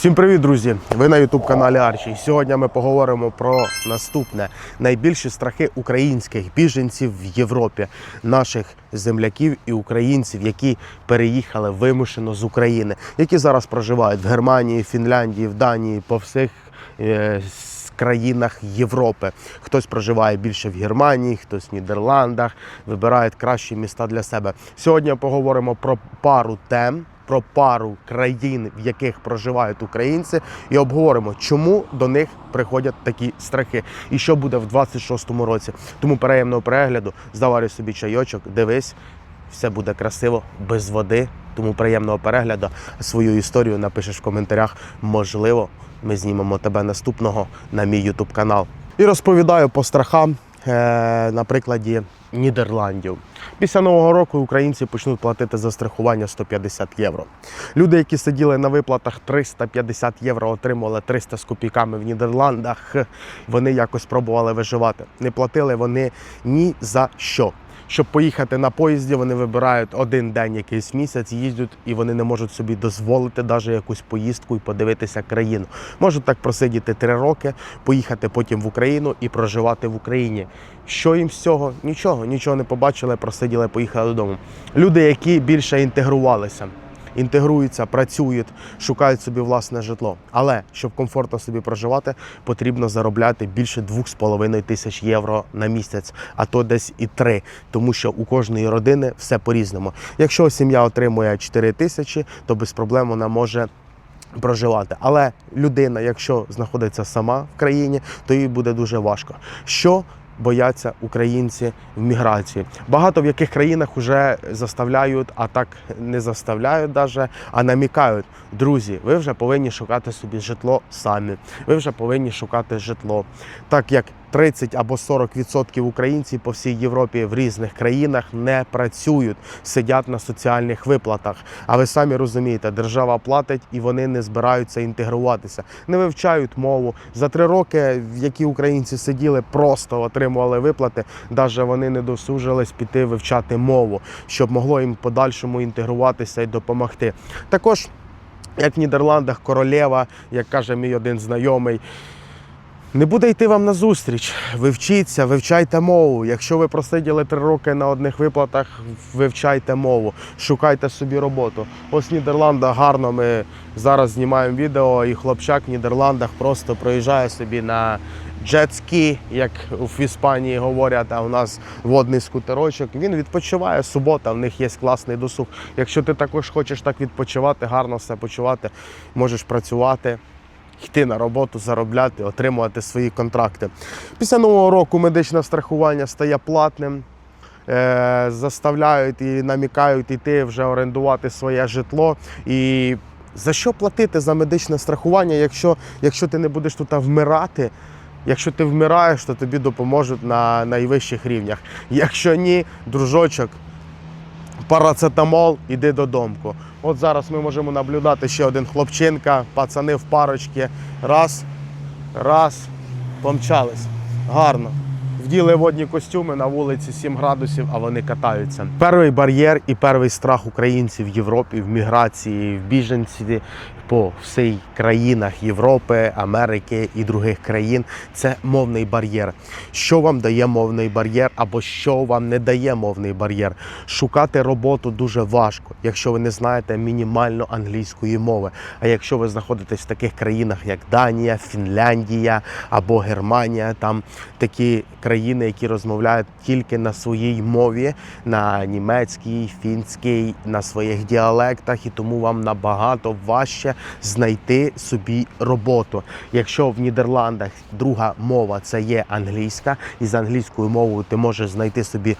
Всім привіт, друзі! Ви на youtube каналі Арчі. Сьогодні ми поговоримо про наступне: найбільші страхи українських біженців в Європі, наших земляків і українців, які переїхали вимушено з України, які зараз проживають в Германії, Фінляндії, в Данії, по всіх. е, Країнах Європи хтось проживає більше в Германії, хтось в Нідерландах, вибирають кращі міста для себе. Сьогодні поговоримо про пару тем, про пару країн, в яких проживають українці, і обговоримо, чому до них приходять такі страхи, і що буде в 26-му році. Тому переємного перегляду, заварюй собі чайочок, дивись, все буде красиво, без води. Тому приємного перегляду. Свою історію напишеш в коментарях. Можливо, ми знімемо тебе наступного на мій YouTube канал. І розповідаю по страхам е, на прикладі Нідерландів. Після нового року українці почнуть платити за страхування 150 євро. Люди, які сиділи на виплатах 350 євро, отримували 300 з копійками в Нідерландах. Вони якось пробували виживати. Не платили вони ні за що. Щоб поїхати на поїзді, вони вибирають один день, якийсь місяць, їздять, і вони не можуть собі дозволити навіть якусь поїздку і подивитися країну. Можуть так просидіти три роки, поїхати потім в Україну і проживати в Україні. Що їм з цього? Нічого, нічого не побачили, просиділи, поїхали додому. Люди, які більше інтегрувалися. Інтегруються, працюють, шукають собі власне житло. Але щоб комфортно собі проживати, потрібно заробляти більше 2,5 тисяч євро на місяць, а то десь і 3, тому що у кожної родини все по-різному. Якщо сім'я отримує 4 тисячі, то без проблем вона може. Проживати, але людина, якщо знаходиться сама в країні, то їй буде дуже важко. Що бояться українці в міграції? Багато в яких країнах вже заставляють, а так не заставляють даже, а намікають. Друзі, ви вже повинні шукати собі житло самі. Ви вже повинні шукати житло, так як 30 або 40% українців по всій Європі в різних країнах не працюють, сидять на соціальних виплатах. А ви самі розумієте, держава платить і вони не збираються інтегруватися, не вивчають мову. За три роки, в які українці сиділи, просто отримували виплати, навіть вони не досужились піти вивчати мову, щоб могло їм подальшому інтегруватися і допомогти. Також, як в Нідерландах, королева, як каже мій один знайомий. Не буде йти вам на зустріч. Ви вчіться, вивчайте мову. Якщо ви просиділи три роки на одних виплатах, вивчайте мову, шукайте собі роботу. Ось в Нідерландах гарно. Ми зараз знімаємо відео, і хлопчак в Нідерландах просто проїжджає собі на джетські, як в Іспанії говорять, а у нас водний скутерочок. Він відпочиває субота, в них є класний досуг. Якщо ти також хочеш так відпочивати, гарно все почувати, можеш працювати йти на роботу, заробляти, отримувати свої контракти. Після нового року медичне страхування стає платним. е, Заставляють і намікають йти вже орендувати своє житло. І за що платити за медичне страхування, якщо, якщо ти не будеш тут вмирати? Якщо ти вмираєш, то тобі допоможуть на найвищих рівнях. Якщо ні, дружочок, парацетамол, іди додому. От зараз ми можемо наблюдати ще один хлопчинка, пацани в парочки. Раз, раз, помчались. Гарно. Вділи водні костюми на вулиці 7 градусів, а вони катаються. Перший бар'єр і перший страх українців в Європі, в міграції, в біженстві по всій країнах Європи, Америки і других країн це мовний бар'єр. Що вам дає мовний бар'єр, або що вам не дає мовний бар'єр? Шукати роботу дуже важко, якщо ви не знаєте мінімально англійської мови. А якщо ви знаходитесь в таких країнах, як Данія, Фінляндія або Германія, там такі країни, які розмовляють тільки на своїй мові, на німецькій, фінській, на своїх діалектах, і тому вам набагато важче знайти собі роботу. Якщо в Нідерландах друга мова це є англійська, і з англійською мовою ти можеш знайти собі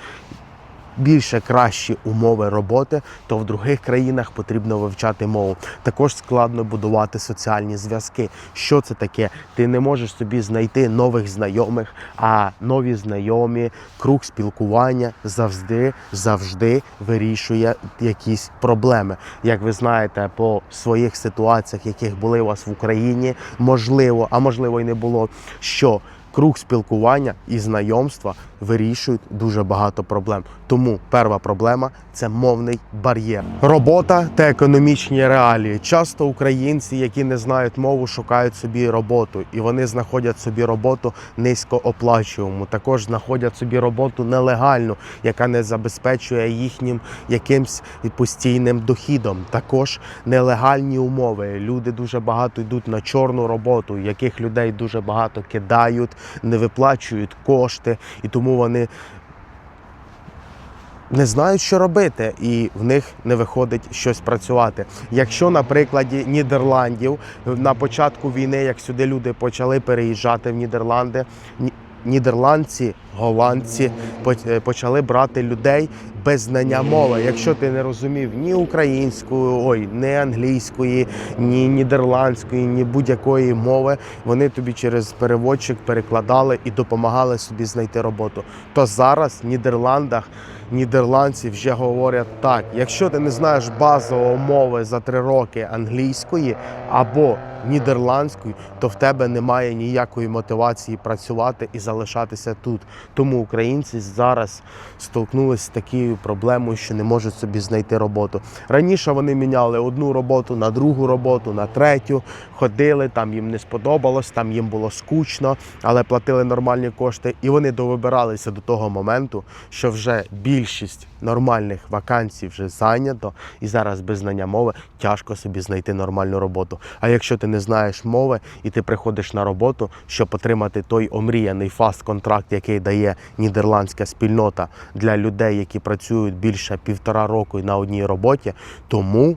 більше кращі умови роботи, то в других країнах потрібно вивчати мову. Також складно будувати соціальні зв'язки. Що це таке? Ти не можеш собі знайти нових знайомих, а нові знайомі, круг спілкування завжди завжди вирішує якісь проблеми. Як ви знаєте, по своїх ситуаціях, яких були у вас в Україні, можливо, а можливо і не було, що круг спілкування і знайомства вирішують дуже багато проблем. Тому перша проблема це мовний бар'єр. Робота та економічні реалії. Часто українці, які не знають мову, шукають собі роботу, і вони знаходять собі роботу низькооплачувану. Також знаходять собі роботу нелегальну, яка не забезпечує їхнім якимсь постійним дохідом. Також нелегальні умови. Люди дуже багато йдуть на чорну роботу, яких людей дуже багато кидають, не виплачують кошти, і тому вони не знають, що робити, і в них не виходить щось працювати. Якщо на прикладі Нідерландів на початку війни, як сюди люди почали переїжджати в Нідерланди, ні- нідерландці, голландці е, почали брати людей без знання мови. Якщо ти не розумів ні української, ой, ні англійської, ні нідерландської, ні будь-якої мови, вони тобі через переводчик перекладали і допомагали собі знайти роботу. То зараз в Нідерландах нідерландці вже говорять так: якщо ти не знаєш базової мови за три роки англійської або нідерландської, то в тебе немає ніякої мотивації працювати і залишатися тут. Тому українці зараз столкнулися з такою проблемою, що не можуть собі знайти роботу. Раніше вони міняли одну роботу на другу роботу, на третю, ходили, там їм не сподобалось, там їм було скучно, але платили нормальні кошти. І вони довибиралися до того моменту, що вже більшість нормальних вакансій вже зайнято, і зараз без знання мови тяжко собі знайти нормальну роботу. А якщо ти не знаєш мови і ти приходиш на роботу, щоб отримати той омріяний фаст-контракт, який дає нідерландська спільнота для людей, які працюють більше півтора року на одній роботі, тому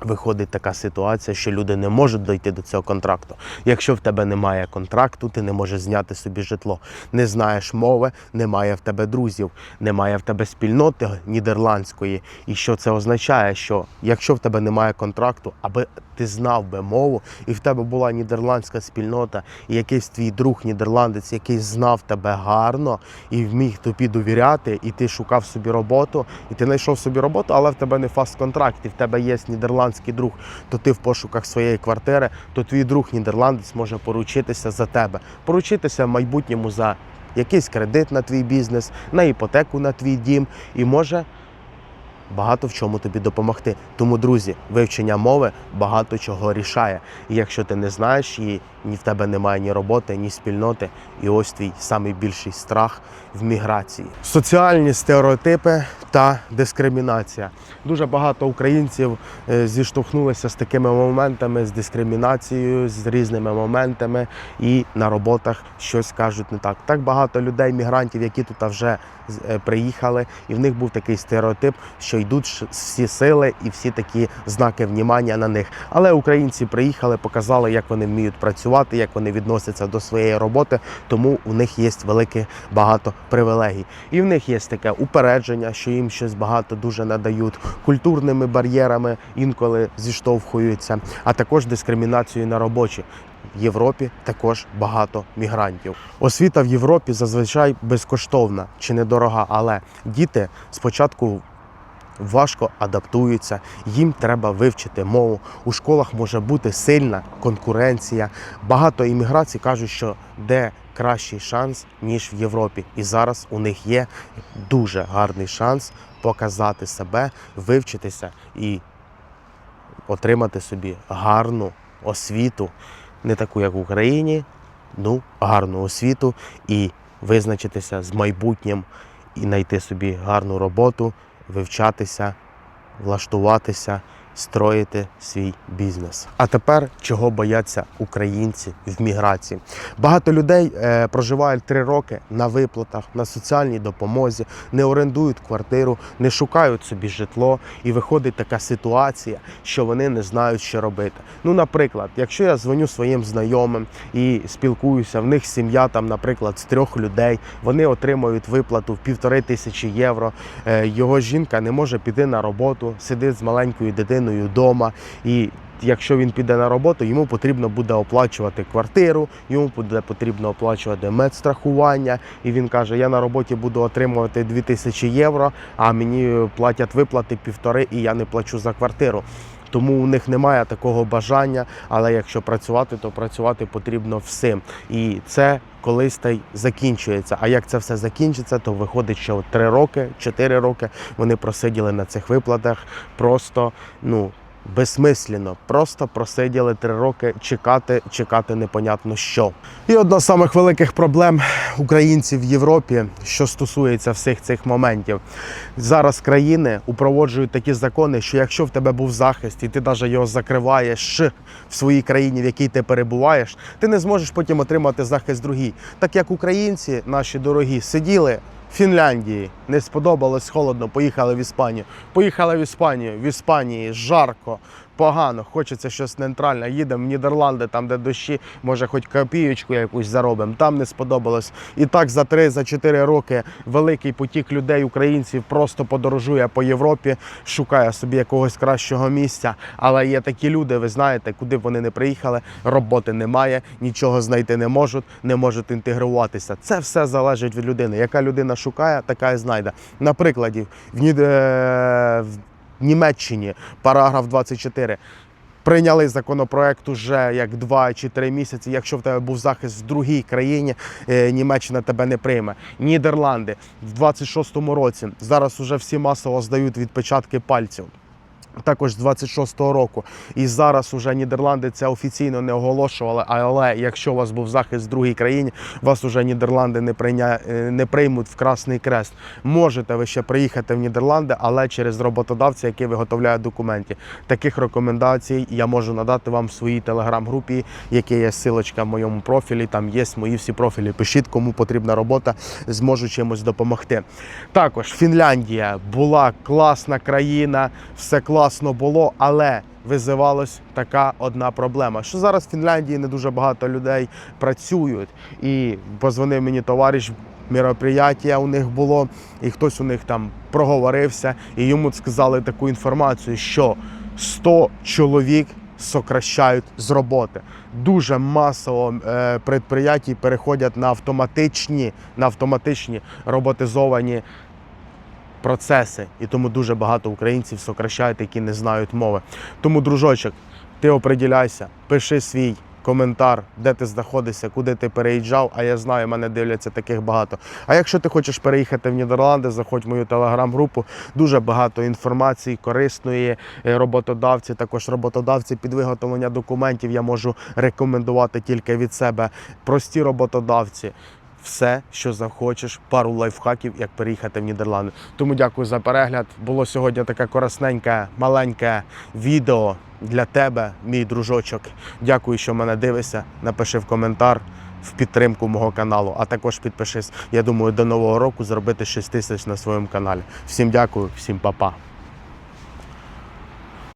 Виходить така ситуація, що люди не можуть дойти до цього контракту. Якщо в тебе немає контракту, ти не можеш зняти собі житло. Не знаєш мови, немає в тебе друзів, немає в тебе спільноти нідерландської. І що це означає? Що якщо в тебе немає контракту, аби ти знав би мову, і в тебе була нідерландська спільнота, і якийсь твій друг нідерландець, який знав тебе гарно і вміг тобі довіряти, і ти шукав собі роботу, і ти знайшов собі роботу, але в тебе не фаст-контракт, і в тебе є нідерландський друг, то ти в пошуках своєї квартири, то твій друг нідерландець може поручитися за тебе, поручитися в майбутньому за якийсь кредит на твій бізнес, на іпотеку на твій дім, і може багато в чому тобі допомогти. Тому, друзі, вивчення мови багато чого рішає. І якщо ти не знаєш її, ні в тебе немає ні роботи, ні спільноти, і ось твій найбільший страх в міграції. Соціальні стереотипи та дискримінація. Дуже багато українців е, зіштовхнулися з такими моментами, з дискримінацією, з різними моментами, і на роботах щось кажуть не так. Так багато людей, мігрантів, які тут вже е, приїхали, і в них був такий стереотип, що йдуть всі сили і всі такі знаки внімання на них. Але українці приїхали, показали, як вони вміють працювати, як вони відносяться до своєї роботи, тому у них є велике багато привілегій. І в них є таке упередження, що їм щось багато дуже надають, культурними бар'єрами інколи зіштовхуються, а також дискримінацією на робочі. В Європі також багато мігрантів. Освіта в Європі зазвичай безкоштовна чи недорога, але діти спочатку важко адаптуються, їм треба вивчити мову. У школах може бути сильна конкуренція. Багато імміграцій кажуть, що де кращий шанс, ніж в Європі. І зараз у них є дуже гарний шанс показати себе, вивчитися і отримати собі гарну освіту, не таку, як в Україні, ну, гарну освіту і визначитися з майбутнім і знайти собі гарну роботу, вивчатися, влаштуватися, строїти свій бізнес. А тепер чого бояться українці в міграції? Багато людей е, проживають три роки на виплатах, на соціальній допомозі, не орендують квартиру, не шукають собі житло, і виходить така ситуація, що вони не знають, що робити. Ну, наприклад, якщо я дзвоню своїм знайомим і спілкуюся, в них сім'я там, наприклад, з трьох людей, вони отримують виплату в півтори тисячі євро. Е, Його жінка не може піти на роботу, сидить з маленькою дитиною вдома і. Якщо він піде на роботу, йому потрібно буде оплачувати квартиру, йому буде потрібно оплачувати медстрахування. І він каже: Я на роботі буду отримувати 2000 євро, а мені платять виплати півтори, і я не плачу за квартиру. Тому у них немає такого бажання. Але якщо працювати, то працювати потрібно всім. І це колись та й закінчується. А як це все закінчиться, то виходить, що 3 роки, 4 роки вони просиділи на цих виплатах просто ну. Безсмислено, просто просиділи три роки чекати, чекати непонятно що. І одна з самих великих проблем українців в Європі, що стосується всіх цих моментів. Зараз країни упроводжують такі закони, що якщо в тебе був захист, і ти навіть його закриваєш в своїй країні, в якій ти перебуваєш, ти не зможеш потім отримати захист другій. Так як українці, наші дорогі, сиділи. Фінляндії не сподобалось холодно, поїхали в Іспанію. Поїхали в Іспанію. В Іспанії жарко, погано, хочеться щось нейтральне. Їдемо в Нідерланди, там де дощі, може, хоч копієчку якусь заробимо. Там не сподобалось. І так за 3-4 роки великий потік людей, українців, просто подорожує по Європі, шукає собі якогось кращого місця. Але є такі люди, ви знаєте, куди б вони не приїхали, роботи немає, нічого знайти не можуть, не можуть інтегруватися. Це все залежить від людини. Яка людина шукає, така і знайде. Наприклад, в, Нід... Німеччині, параграф 24. Прийняли законопроект уже як 2 чи 3 місяці. Якщо в тебе був захист в другій країні, е, Німеччина тебе не прийме. Нідерланди в 26-му році зараз уже всі масово здають відпечатки пальців. Також з 26-го року. І зараз уже Нідерланди це офіційно не оголошували. Але якщо у вас був захист в другій країні, вас уже Нідерланди не прийня... е, не приймуть в Красний Крест. Можете ви ще приїхати в Нідерланди, але через роботодавця, який виготовляє документи. Таких рекомендацій я можу надати вам в своїй телеграм-групі, які є силочка в моєму профілі. Там є мої всі профілі. Пишіть, кому потрібна робота, зможу чимось допомогти. Також Фінляндія була класна країна, все класно було, але визивалась така одна проблема. Що зараз в Фінляндії не дуже багато людей працюють. І позвонив мені товариш. Мероприятие у них було, і хтось у них там проговорився, і йому сказали таку інформацію, що 100 чоловік сокращають з роботи. Дуже масово е, предприятій переходять на автоматичні, на автоматичні роботизовані процеси. І тому дуже багато українців сокращають, які не знають мови. Тому, дружочок, ти оприділяйся, пиши свій коментар, де ти знаходишся, куди ти переїжджав. А я знаю, мене дивляться таких багато. А якщо ти хочеш переїхати в Нідерланди, заходь в мою телеграм-групу. Дуже багато інформації, корисної е, роботодавці, також роботодавці під виготовлення документів. Я можу рекомендувати тільки від себе. Прості роботодавці. Все, що захочеш, пару лайфхаків, як переїхати в Нідерланди. Тому дякую за перегляд. Було сьогодні таке корисненьке, маленьке відео для тебе, мій дружочок. Дякую, що мене дивишся. Напиши в коментар в підтримку мого каналу, а також підпишись. Я думаю, до нового року зробити 6 тисяч на своєму каналі. Всім дякую, всім па-па.